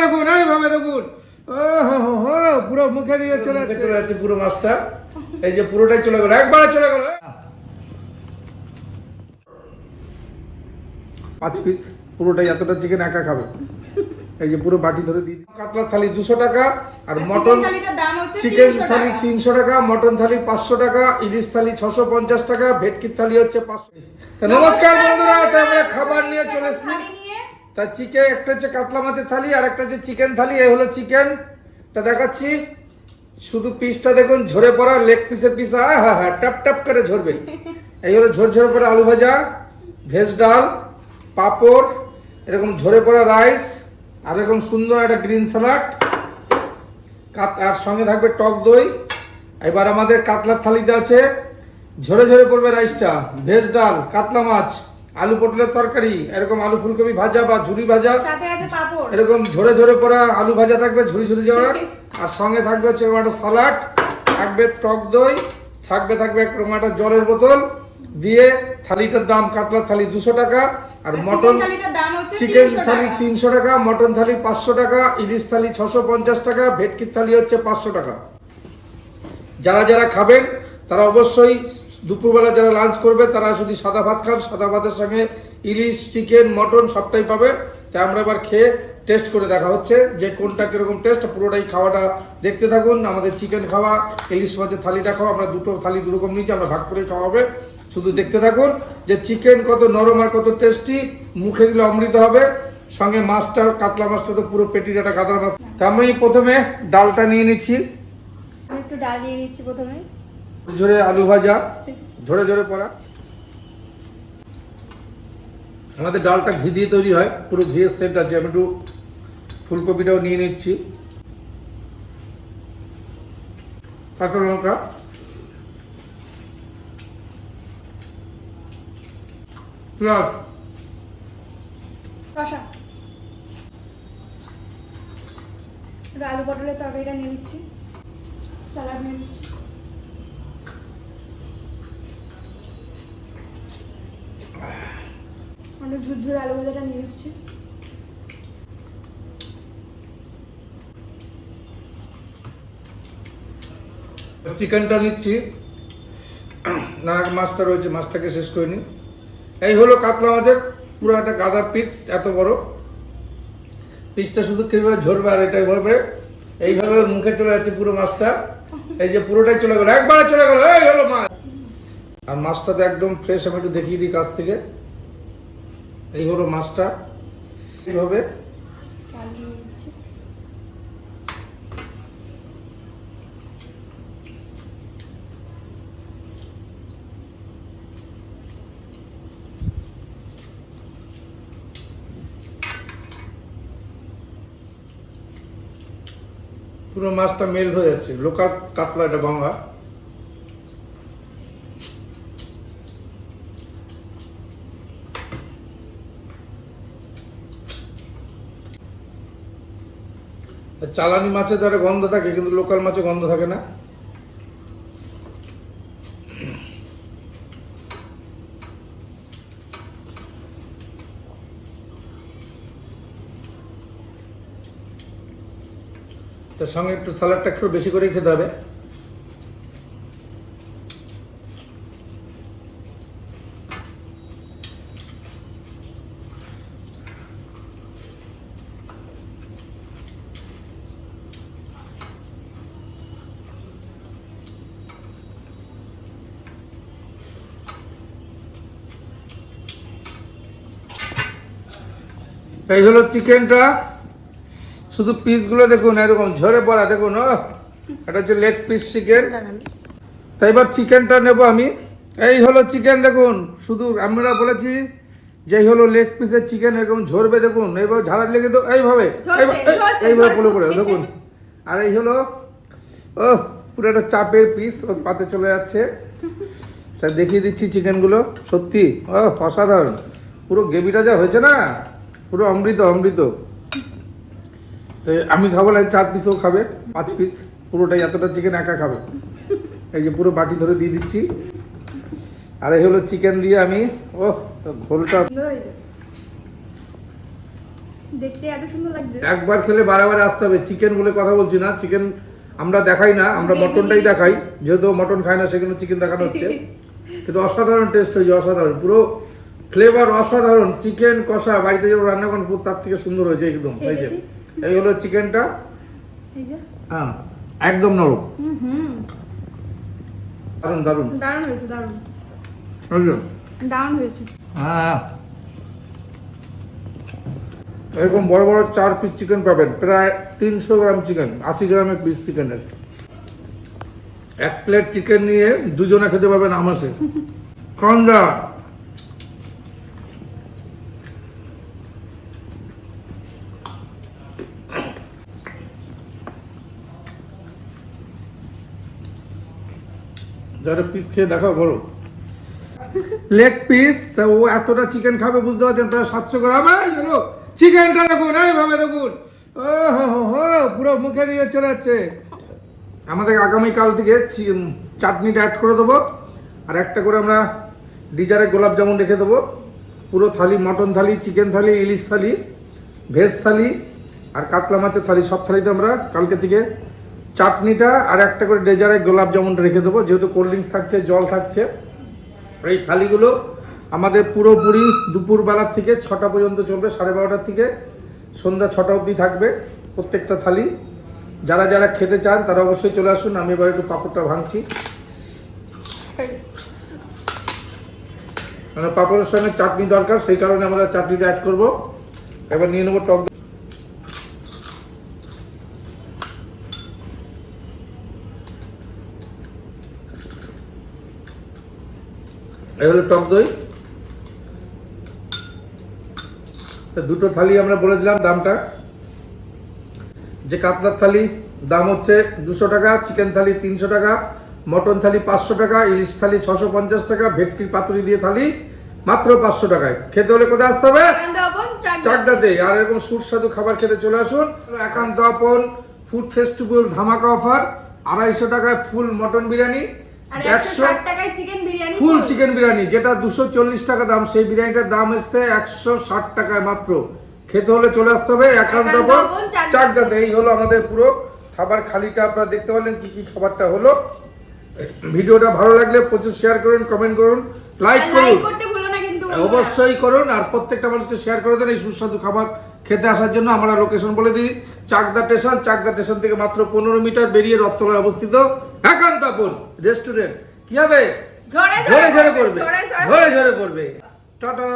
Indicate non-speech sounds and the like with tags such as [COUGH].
দেখুন এইভাবে দেখুন। ও হো হো হো, পুরো মুখে দিয়ে চলে যাচ্ছে। চলে যাচ্ছে পুরো মাছটা। এই যে পুরোটাই চলে গেল একবারে চলে গেল। পাঁচ পিস পুরোটাই এতটা চিকেন একা খাবে। এই যে পুরো বাটি ধরে দিয়ে। কাতলার থালি দুশো টাকা আর মটন চিকেন থালিটার দাম হচ্ছে চিকেন 300 থালি তিনশো টাকা মটন থালি পাঁচশো টাকা ইলিশ থালি ছশো পঞ্চাশ টাকা ভেটকির থালি হচ্ছে পাঁচশো নমস্কার বন্ধুরা আমরা খাবার নিয়ে চলে এসেছি। তা চিকেন, একটা হচ্ছে কাতলা মাছের থালি আর একটা হচ্ছে চিকেন থালি, এই হলো চিকেন। তা দেখাচ্ছি। শুধু পিসটা দেখুন, ঝরে পড়া লেগ পিসের পিস হ্যাঁ হ্যাঁ টপ টপ করে ঝরবে। এই হলো ঝর, ঝরে পড়া আলু ভাজা, ভেজ ডাল, পাঁপড়, এরকম ঝরে পড়া রাইস আর এরকম সুন্দর একটা গ্রিন স্যালাড আর সঙ্গে থাকবে টক দই। এবার আমাদের কাতলার থালিতে আছে, ঝরে ঝরে পড়বে রাইসটা ভেজ ডাল, কাতলা মাছ। আলু পটলের তরকারি এরকম আলু ফুলকপি ভাজা বা ঝুরি ভাজা এরকম ঝরে ঝরে পড়া আলু ভাজা থাকবে ঝুরি ঝুরি যাওয়া [LAUGHS] আর সঙ্গে থাকবে হচ্ছে একটা সালাড থাকবে টক দই থাকবে থাকবে একটা জলের বোতল দিয়ে থালিটার দাম কাতলার থালি দুশো টাকা আর মটন চিকেন থালিটার দাম হচ্ছে চিকেন 300 থালি তিনশো টাকা মটন থালি পাঁচশো টাকা ইলিশ থালি ছশো পঞ্চাশ টাকা ভেটকির থালি হচ্ছে পাঁচশো টাকা। যারা যারা খাবেন তারা অবশ্যই দুপুরবেলা যারা লাঞ্চ করবে, তারা যদি সাদা ভাত খান, সাদা ভাতের সঙ্গে ইলিশ চিকেন মটন সবটাই পাবে। তাই আমরা এবার খেয়ে টেস্ট করে দেখা হচ্ছে যে কোনটা কীরকম টেস্ট পুরোটাই খাওয়াটা দেখতে থাকুন। আমাদের চিকেন খাওয়া, ইলিশ মাছের থালিটা খাওয়া, আমরা দুটো থালি দুরকম নিয়েছি, আমরা ভাগ করেই খাওয়া হবে। শুধু দেখতে থাকুন যে চিকেন কত নরম আর কত টেস্টি মুখে দিলে অমৃত হবে। সঙ্গে মাছটা, কাতলা মাছটা তো পুরো পেটিটা কাতলা মাছ। তা আমি প্রথমে ডালটা নিয়ে নিচ্ছি। একটু ডাল নিয়ে নিচ্ছি প্রথমে। ঝরে আলু ভাজা ঝরে ঝরে পড়া। আমাদের ডালটা ঘি দিয়ে তৈরি হয়, পুরো ঘিয়ের সেট আছে। আমি একটু ফুলকপিটাও নিয়ে নিচ্ছি। কাঁচা লঙ্কা। কষা। আলু পটলের তরকারিটা নিয়ে নিচ্ছি। স্যালাড নিয়ে নিচ্ছি। আমরা ঝুরঝুর আলু নিয়ে নিচ্ছি। চিকেনটা নিচ্ছি না, মাছটা রয়েছে, মাছটাকে শেষ করে নিই। এই হলো কাতলা মাছের, পুরো একটা গাদার পিস এত বড়। পিসটা শুধু কীভাবে ঝরবে আর এটাই ভরবে এইভাবে মুখে চলে যাচ্ছে পুরো মাছটা। এই যে পুরোটাই চলে গেলো, একবারে চলে গেলো, এই হলো মাছ। আর মাছটা তো একদম ফ্রেশ আমি একটু দেখিয়ে দিই কাছ থেকে। এই হলো মাছটা। এইভাবে পুরো মাছটা মেল হয়ে যাচ্ছে। লোকাল কাতলা এটা গঙ্গা চালানি মাছে তো একটা গন্ধ থাকে, কিন্তু লোকাল মাছে গন্ধ থাকে না। তার সঙ্গে একটু স্যালাডটা একটু বেশি করেই খেতে হবে। এই হলো চিকেনটা। শুধু পিসগুলো দেখুন এরকম ঝরে পড়া দেখুন এটা হচ্ছে লেগ পিস চিকেন তাই এবার চিকেনটা নেব আমি। এই হলো চিকেন দেখুন শুধু আমরা বলেছি যে হলো লেগ পিসের চিকেন এরকম ঝরবে দেখুন এইভাবে ঝাড়া লেগে তো এইভাবে এইভাবে-। পড়ে পড়ে দেখুন। আর এই হলো ও পুরো একটা চাপের পিস ওর পাতে চলে যাচ্ছে। তা দেখিয়ে দিচ্ছি চিকেনগুলো সত্যি ও অসাধারণ। পুরো গ্রেভিটা যা হয়েছে না? পুরো অমৃত অমৃত। তো আমি খাব না চার পিসও খাবে পাঁচ পিস পুরোটাই এতটা চিকেন একা খাবে। এই যে পুরো বাটি ধরে দিয়ে দিচ্ছি। আর এই হলো চিকেন দিয়ে আমি ও ঘোলটা। দেখতে এত সুন্দর লাগছে। একবার খেলে বারে বারে আসতে হবে। চিকেন বলে কথা বলছি না। চিকেন আমরা দেখাই না আমরা মটনটাই দেখাই। যেহেতু মটন খায় না সেখানে চিকেন দেখানো হচ্ছে। [LAUGHS] কিন্তু অসাধারণ টেস্ট হয়েছে অসাধারণ। পুরো ফ্লেভার অসাধারণ চিকেন কষা বাড়িতে যেমন রান্না করেন তার থেকে সুন্দর হয়েছে একদম এই যে। এই হলো চিকেনটা হ্যাঁ একদম নরম। দারুণ দারুণ। দারুণ হয়েছে দারুণ। দারুণ হয়েছে। হ্যাঁ। এরকম বড় বড় চার পিস চিকেন পাবেন প্রায় তিনশো গ্রাম চিকেন আশি গ্রামের পিস চিকেনের এক প্লেট চিকেন নিয়ে দুজনে খেতে পারবেন আমাসে। কন্দা [LAUGHS] যারা পিস খেয়ে দেখাও, বলো। লেগ পিস ও এতটা চিকেন খাবে বুঝতে পারছেন? প্রায় সাতশো গ্রাম। হলো চিকেনটা দেখুন এইভাবে দেখুন। ও হো পুরো মুখে দিয়ে চলে আমাদের আগামীকাল থেকে চাটনিটা অ্যাড করে দেবো। আর একটা করে আমরা ডিজারে গোলাপ জামুন রেখে দেবো। পুরো থালি, মটন থালি চিকেন থালি, ইলিশ থালি ভেজ থালি, আর কাতলা মাছের থালি, সব থালিতে আমরা কালকে থেকে চাটনিটা আর একটা করে ডেজারে গোলাপ জামুনটা রেখে দেবো। যেহেতু কোল্ড ড্রিঙ্কস থাকছে, জল থাকছে। এই থালিগুলো আমাদের পুরোপুরি দুপুরবেলার থেকে ছটা পর্যন্ত চলবে, সাড়ে বারোটার থেকে। সন্ধ্যা ছটা অবধি থাকবে প্রত্যেকটা থালি। যারা যারা খেতে চান, তারা অবশ্যই চলে আসুন। আমি এবার একটু পাঁপড়টা ভাঙছি। মানে পাঁপড়ের সঙ্গে চাটনি দরকার, সেই কারণে আমরা চাটনিটা অ্যাড করব। এবার নিয়ে নেব টক এই হলো টক দই। তো দুটো থালি আমরা বলে দিলাম দামটা। যে কাতলার থালি দাম হচ্ছে দুশো টাকা চিকেন থালি তিনশো টাকা মটন থালি পাঁচশো টাকা ইলিশ থালি ছশো পঞ্চাশ টাকা ভেটকির পাতুরি দিয়ে থালি মাত্র পাঁচশো টাকায়। খেতে হলে কোথায় আসতে হবে? চাকদাতে। আর এরকম সুস্বাদু খাবার খেতে চলে আসুন। একান্ত আপন ফুড ফেস্টিভ্যাল ধামাকা অফার আড়াইশো টাকায় full mutton biryani full chicken biryani যেটা দুশো চল্লিশ টাকা দাম সেই বিরিয়ানিটার দাম এসছে একশো ষাট টাকায় মাত্র। খেতে হলে চলে আসতে হবে একান্ত। চাকদাতে এই হলো আমাদের পুরো খাবার খালিটা আপনারা দেখতে পারলেন কি কি খাবারটা হলো। ভিডিওটা ভালো লাগলে প্রচুর শেয়ার করুন কমেন্ট করুন লাইক করুন। অবশ্যই করুন আর প্রত্যেকটা মানুষকে শেয়ার করে দেন এই সুস্বাদু খাবার খেতে আসার জন্য। আমরা লোকেশন বলে দিই চাকদা স্টেশন চাকদা স্টেশন থেকে মাত্র পনেরো মিটার বেরিয়ে রত্তলায় অবস্থিত। একান্ত আপন রেস্টুরেন্ট কি হবে? ঝরে ঝরে পড়বে, ঝরে ঝরে পড়বে। টাটা।